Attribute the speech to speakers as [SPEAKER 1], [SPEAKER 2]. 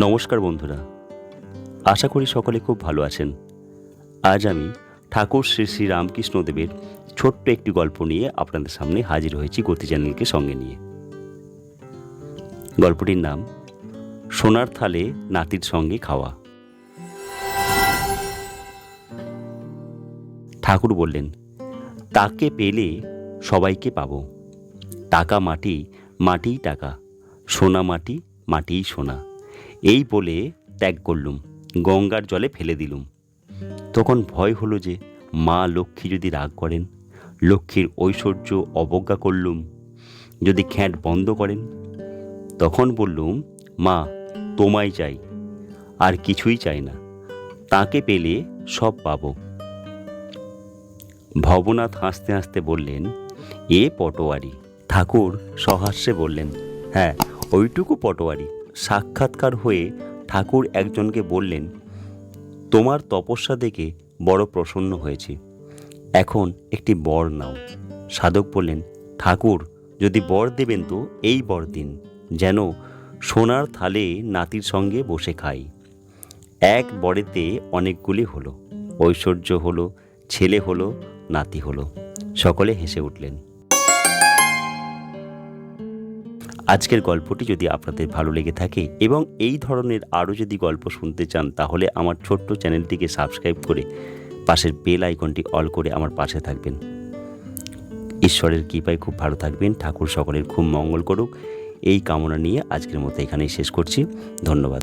[SPEAKER 1] নমস্কার বন্ধুরা। আশা করি সকলে খুব ভালো আছেন। আজ আমি ঠাকুর শ্রী শ্রী রামকৃষ্ণদেবের ছোট্ট একটি গল্প নিয়ে আপনাদের সামনে হাজির হয়েছি গতি চ্যানেলকে সঙ্গে নিয়ে। গল্পটির নাম, সোনার থালে নাতির সঙ্গে খাওয়া। ঠাকুর বললেন, তাকে পেলে সবাইকে পাবো। টাকা মাটি মাটিই টাকা, সোনা মাটি মাটিই সোনা। এই বলে ত্যাগ করলুম, গঙ্গার জলে ফেলে দিলুম। তখন ভয় হলো যে, মা লক্ষ্মী যদি রাগ করেন, লক্ষ্মীর ঐশ্বর্য অবজ্ঞা করলুম, যদি খ্যাঁট বন্ধ করেন, তখন বললুম, মা, তোমায় চাই, আর কিছুই চাই না, তাকে পেলে সব পাবো। ভবনাথ হাসতে হাসতে বললেন, এ পটোয়ারি। ঠাকুর সহাস্যে বললেন হ্যাঁ ওইটুকু পটোয়ারি। সাক্ষাৎকার হয়ে ঠাকুর একজনকে বললেন, তোমার তপস্যা দেখে বড় প্রসন্ন হয়েছে। এখন একটি বর নাও। সাধক বললেন, ঠাকুর, যদি বর দেবেন তো এই বর দিন, যেন সোনার থালে নাতির সঙ্গে বসে খাই। এক বরেতে অনেকগুলি হলো, ঐশ্বর্য হলো, ছেলে হলো, নাতি হলো, সকলে হেসে উঠলেন। আজকের গল্পটি যদি আপনাদের ভালো লেগে থাকে এবং এই ধরনের আরও যদি গল্প শুনতে চান, তাহলে আমার ছোট্ট চ্যানেলটিকে সাবস্ক্রাইব করে পাশের বেল আইকনটি অল করে আমার পাশে থাকবেন। ঈশ্বরের কৃপায় খুব ভালো থাকবেন। ঠাকুর সকলের খুব মঙ্গল করুক। এই কামনা নিয়ে আজকের মতো এখানেই শেষ করছি। ধন্যবাদ।